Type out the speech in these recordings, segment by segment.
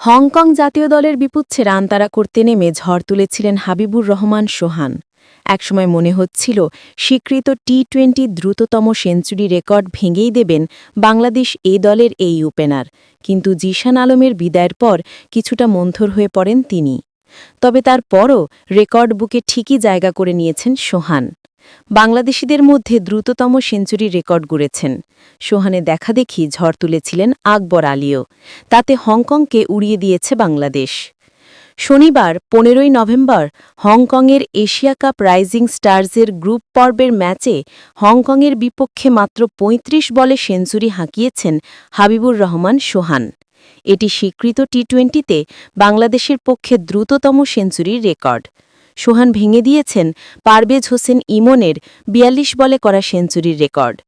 Hong Kong জাতীয় দলের বিপুচ্ছে run তাড়া করতে নেমে ঝড় তুলেছিলেন হাবিবুর রহমান সোহান। একসময় মনে হচ্ছিল, স্বীকৃত টি টোয়েন্টি দ্রুততম সেঞ্চুরি রেকর্ড ভেঙেই দেবেন বাংলাদেশ এ দলের এই ওপেনার। কিন্তু জিশান আলমের বিদায়ের পর কিছুটা মন্থর হয়ে পড়েন তিনি। তবে তারপরও রেকর্ড বুকে ঠিকই জায়গা করে নিয়েছেন সোহান। বাংলাদেশিদের মধ্যে দ্রুততম সেঞ্চুরি রেকর্ড গড়েছেন। সোহানে দেখাদেখি ঝড় তুলেছিলেন আকবর আলীও। তাতে হংকংকে উড়িয়ে দিয়েছে বাংলাদেশ। শনিবার, পনেরোই নভেম্বর, হংকংয়ের এশিয়া কাপ রাইজিং স্টার্সের গ্রুপ পর্বের ম্যাচে হংকংয়ের বিপক্ষে মাত্র ৩৫ বলে সেঞ্চুরি হাঁকিয়েছেন হাবিবুর রহমান সোহান। এটি স্বীকৃত টি টোয়েন্টিতে বাংলাদেশের পক্ষে দ্রুততম সেঞ্চুরির রেকর্ড। সোহান ভেঙে দিয়েছেন পারভেজ হোসেন ইমনের ৪২ বলে করা সেঞ্চুরির রেকর্ড।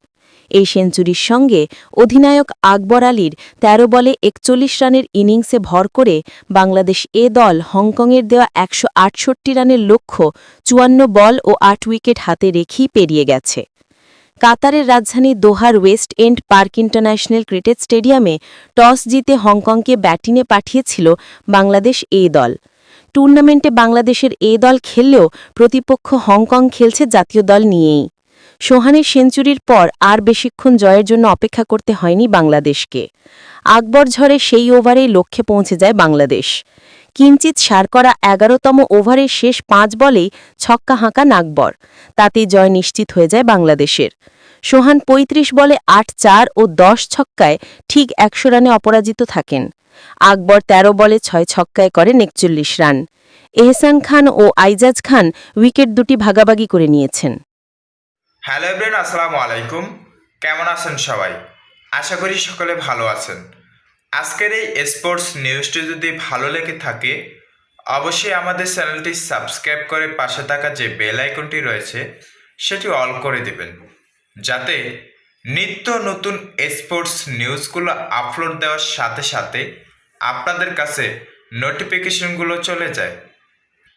এই সেঞ্চুরির সঙ্গে অধিনায়ক আকবর আলীর ১৩ বলে একচল্লিশ রানের ইনিংসে ভর করে বাংলাদেশ এ দল হংকংয়ের দেওয়া একশো আটষট্টি রানের লক্ষ্য চুয়ান্ন বল ও আট উইকেট হাতে রেখেই পেরিয়ে গেছে। কাতারের রাজধানী দোহার west end park international cricket স্টেডিয়ামে টস জিতে হংকংকে ব্যাটিংয়ে পাঠিয়েছিল বাংলাদেশ এ দল। টুর্নামেন্টে বাংলাদেশের এ দল খেললেও প্রতিপক্ষ হংকং খেলছে জাতীয় দল নিয়েই। সোহানের সেঞ্চুরির পর আর বেশিক্ষণ জয়ের জন্য অপেক্ষা করতে হয়নি বাংলাদেশকে। আকবর ঝড়ে সেই ওভারেই লক্ষ্যে পৌঁছে যায় বাংলাদেশ। কিঞ্চিত সার করা এগারোতম ওভারের শেষ পাঁচ বলেই ছক্কা হাঁকা নাকবর তাতেই জয় নিশ্চিত হয়ে যায় বাংলাদেশের। সোহান ৩৫ বলে আট চার ও দশ ছক্কায় ঠিক একশো রানে অপরাজিত থাকেন। আকবর ১৩ বলে ছয় ছক্কায় করেন একচল্লিশ রান। এহসান খান ও আইজাজ খান উইকেট দুটি ভাগাভাগি করে নিয়েছেন। হ্যালো এভরিন আসসালামু আলাইকুম। কেমন আছেন সবাই? আশা করি সকলে ভালো আছেন। আজকের এই স্পোর্টস নিউজটি যদি ভালো লেগে থাকে, অবশ্যই আমাদের চ্যানেলটি সাবস্ক্রাইব করে পাশে থাকা যে বেল আইকনটি রয়েছে, সেটি অল করে দেবেন। যাতে নিত্য নতুন স্পোর্টস নিউজগুলো আপলোড দেওয়ার সাথে সাথে আপনাদের কাছে নোটিফিকেশনগুলো চলে যায়।